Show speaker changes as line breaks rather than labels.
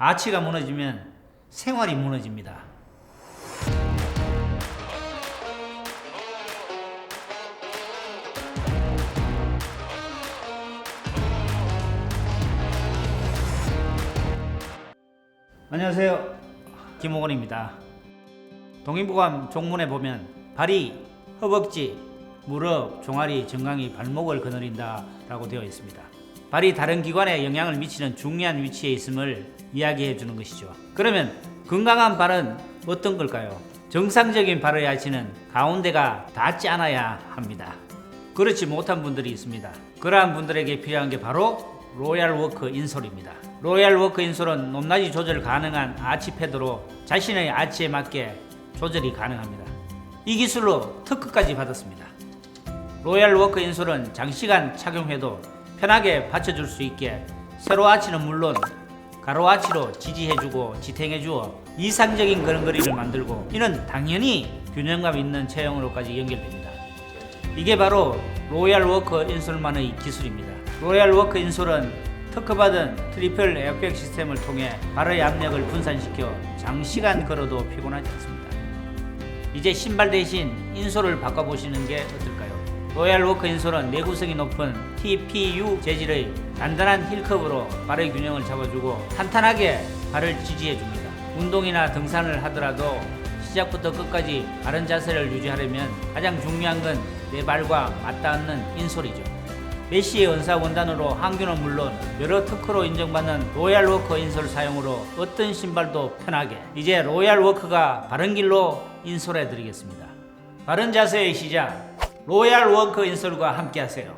아치가 무너지면 생활이 무너집니다. 안녕하세요. 김호건입니다. 동의보감 종문에 보면 발이, 허벅지, 무릎, 종아리, 정강이 발목을 거느린다 라고 되어 있습니다. 발이 다른 기관에 영향을 미치는 중요한 위치에 있음을 이야기해 주는 것이죠. 그러면 건강한 발은 어떤 걸까요? 정상적인 발의 야치는 가운데가 닿지 않아야 합니다. 그렇지 못한 분들이 있습니다. 그러한 분들에게 필요한 게 바로 로얄 워크 인솔입니다. 로얄 워크 인솔은 높낮이 조절 가능한 아치 패드로 자신의 아치에 맞게 조절이 가능합니다. 이 기술로 특허까지 받았습니다. 로얄 워크 인솔은 장시간 착용해도 편하게 받쳐줄 수 있게 세로 아치는 물론 가로 아치로 지지해주고 지탱해주어 이상적인 걸음걸이를 만들고 이는 당연히 균형감 있는 체형으로까지 연결됩니다. 이게 바로 로얄 워크 인솔만의 기술입니다. 로얄 워크 인솔은 특허받은 트리플 에어백 시스템을 통해 발의 압력을 분산시켜 장시간 걸어도 피곤하지 않습니다. 이제 신발 대신 인솔을 바꿔보시는 게 어떨까요? 로얄 워크 인솔은 내구성이 높은 TPU 재질의 단단한 힐컵으로 발의 균형을 잡아주고 탄탄하게 발을 지지해줍니다. 운동이나 등산을 하더라도 시작부터 끝까지 바른 자세를 유지하려면 가장 중요한 건 내 발과 맞닿는 인솔이죠. 메시의 은사 원단으로 항균은 물론 여러 특허로 인정받는 로얄 워커 인솔 사용으로 어떤 신발도 편하게 이제 로얄 워커가 바른 길로 인솔해 드리겠습니다. 바른 자세의 시작 로얄 워커 인솔과 함께 하세요.